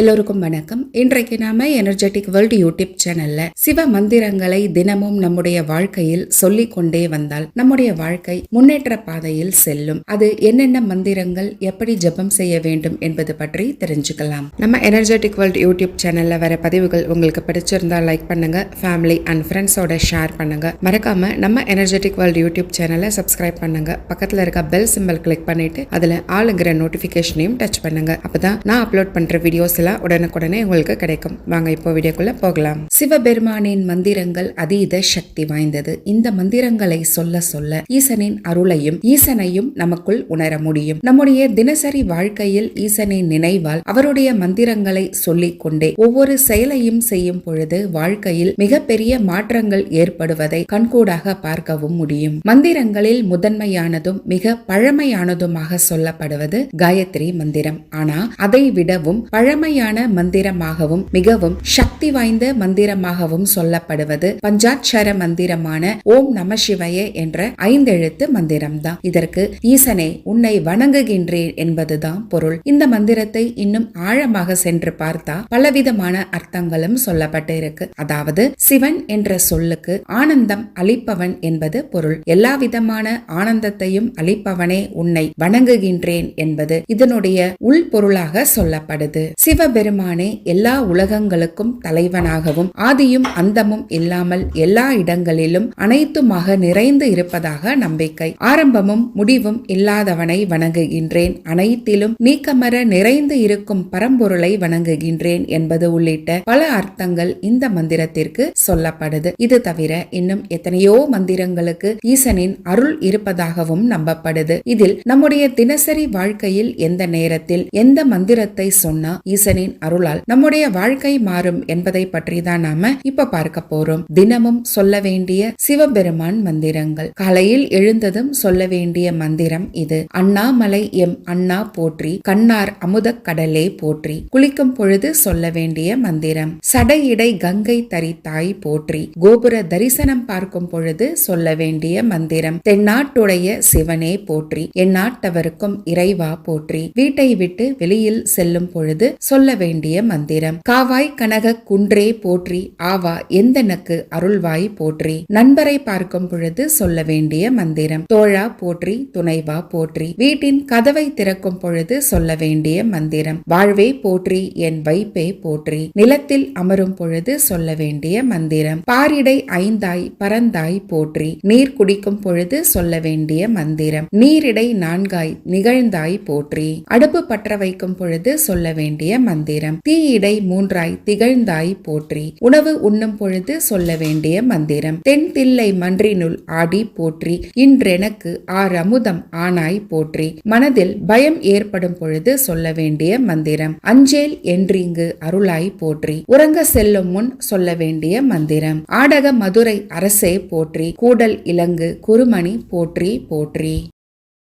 எல்லோருக்கும் வணக்கம். இன்றைக்கு நாம எனர்ஜெட்டிக் வேர்ல்டு யூடியூப் சேனல்ல சிவ மந்திரங்களை தினமும் நம்முடைய வாழ்க்கையில் சொல்லிக் கொண்டே வந்தால் நம்முடைய வாழ்க்கை முன்னேற்ற பாதையில் செல்லும். அது என்னென்ன மந்திரங்கள் எப்படி ஜெபம் செய்ய வேண்டும் என்பது பற்றி தெரிஞ்சுக்கலாம். நம்ம எனர்ஜெட்டிக் வேர்ல்டு யூடியூப் சேனல்ல வர பதிவுகள் உங்களுக்கு பிடிச்சிருந்தா லைக் பண்ணுங்க. ஃபேமிலி அண்ட் ஃப்ரெண்ட்ஸோட ஷேர் பண்ணுங்க. மறக்காம நம்ம எனர்ஜெட்டிக் வேர்ல்டு யூடியூப் சேனலை சப்ஸ்கிரைப் பண்ணுங்க. பக்கத்துல இருக்க பெல் சிம்பிள் கிளிக் பண்ணிட்டு அதுல ஆளுங்கிற நோட்டிபிகேஷனையும் டச் பண்ணுங்க. அப்பதான் நான் அப்லோட் பண்ற வீடியோஸ் எல்லாம் உடனுக்குடனே உங்களுக்கு கிடைக்கும். வாங்க இப்போ வீடியோக்குள்ள போகலாம். சிவபெருமானின் மந்திரங்கள் அதீத சக்தி வாய்ந்தது. இந்த மந்திரங்களை சொல்ல சொல்ல ஈசனின் அருளையும் ஈசனையும் நமக்குள் உணர முடியும். நம்முடைய தினசரி வாழ்க்கையில் ஈசனின் நினைவால் அவருடைய மந்திரங்களை சொல்லிக் கொண்டே ஒவ்வொரு செயலையும் செய்யும் பொழுது வாழ்க்கையில் மிகப்பெரிய மாற்றங்கள் ஏற்படுவதை கண்கூடாக பார்க்கவும் முடியும். மந்திரங்களில் முதன்மையானதும் மிக பழமையானதுமாக சொல்லப்படுவது காயத்ரி மந்திரம். ஆனா அதை விடவும் பழமையான எளிமையான மந்திரமாகவும் மிகவும் சக்தி வாய்ந்த மந்திரமாகவும் சொல்லப்படுவது பஞ்சாட்சர மந்திரமான ஓம் நம சிவய என்ற ஐந்தெழுத்து மந்திரம்தான். இதற்கு ஈசனை உன்னை வணங்குகின்றேன் என்பதுதான் பொருள். இந்த மந்திரத்தை இன்னும் ஆழமாக சென்று பார்த்தா பலவிதமான அர்த்தங்களும் சொல்லப்பட்டு இருக்கு அதாவது சிவன் என்ற சொல்லுக்கு ஆனந்தம் அளிப்பவன் என்பது பொருள். எல்லா விதமான ஆனந்தத்தையும் அளிப்பவனே உன்னை வணங்குகின்றேன் என்பது இதனுடைய உள்பொருளாக சொல்லப்படுது. சிவ சிவபெருமானே எல்லா உலகங்களுக்கும் தலைவனாகவும் ஆதியும் அந்தமும் இல்லாமல் எல்லா இடங்களிலும் அனைத்துமாக நிறைந்து இருப்பதாக நம்பிக்கை. ஆரம்பமும் முடிவும் இல்லாதவனை வணங்குகின்றேன். அனைத்திலும் நீக்கமர நிறைந்து இருக்கும் பரம்பொருளை வணங்குகின்றேன் என்பது உள்ளிட்ட பல அர்த்தங்கள் இந்த மந்திரத்திற்கு சொல்லப்படுது. இது தவிர இன்னும் எத்தனையோ மந்திரங்களுக்கு ஈசனின் அருள் இருப்பதாகவும் நம்பப்படுது. இதில் நம்முடைய தினசரி வாழ்க்கையில் எந்த நேரத்தில் எந்த மந்திரத்தை சொன்னா ஈசன் ஈசனின் அருளால் நம்முடைய வாழ்க்கை மாறும் என்பதை பற்றி தான் நாம இப்ப பார்க்க போறோம். தினமும் சொல்ல வேண்டிய சிவபெருமான் மந்திரங்கள். காலையில் எழுந்ததும் சொல்ல வேண்டிய மந்திரம் இது. அண்ணாமலை எம் அண்ணா போற்றி கண்ணார் அமுத கடலே போற்றி குளிக்கும் பொழுது சொல்ல வேண்டிய மந்திரம். சடையிடை கங்கை தரித்தாய் போற்றி கோபுர தரிசனம் பார்க்கும் பொழுது சொல்ல வேண்டிய மந்திரம். தென்னாட்டுடைய சிவனே போற்றி எந்நாட்டவருக்கும் இறைவா போற்றி வீட்டை விட்டு வெளியில் செல்லும் பொழுது சொல்ல சொல்ல வேண்டிய மந்திரம். காவாய் கனக குன்றே போற்றி ஆவா எந்தனக்கு அருள்வாய் போற்றி. நண்பரை பார்க்கும் பொழுது சொல்ல வேண்டிய மந்திரம். தோழா போற்றி துணைவா போற்றி. வீட்டின் கதவை திறக்கும் பொழுது சொல்ல வேண்டிய மந்திரம். வாழ்வே போற்றி என் வைப்பே போற்றி. நிலத்தில் அமரும் பொழுது சொல்ல வேண்டிய மந்திரம். பாரிடை ஐந்தாய் பரந்தாய் போற்றி. நீர் குடிக்கும் பொழுது சொல்ல வேண்டிய மந்திரம். நீரிடை நான்காய் நிகழ்ந்தாய் போற்றி. அடுப்பு பற்ற வைக்கும் பொழுது சொல்ல வேண்டிய மந்திரம். தீயிடை மூன்றாய் திகழ்ந்தாய் போற்றி. உணவு உண்ணும் பொழுது சொல்ல வேண்டிய மந்திரம். தென் தில்லை மன்றினுள் ஆடி போற்றி. இன்றெனக்கு ஆர் அமுதம் ஆனாய் போற்றி. மனதில் பயம் ஏற்படும் பொழுது சொல்ல வேண்டிய மந்திரம். அஞ்சேல் என்றிங்கு அருளாய் போற்றி. உறங்க செல்லும் முன் சொல்ல வேண்டிய மந்திரம். ஆடக மதுரை அரசே போற்றி. கூடல் இலங்கு குருமணி போற்றி போற்றி.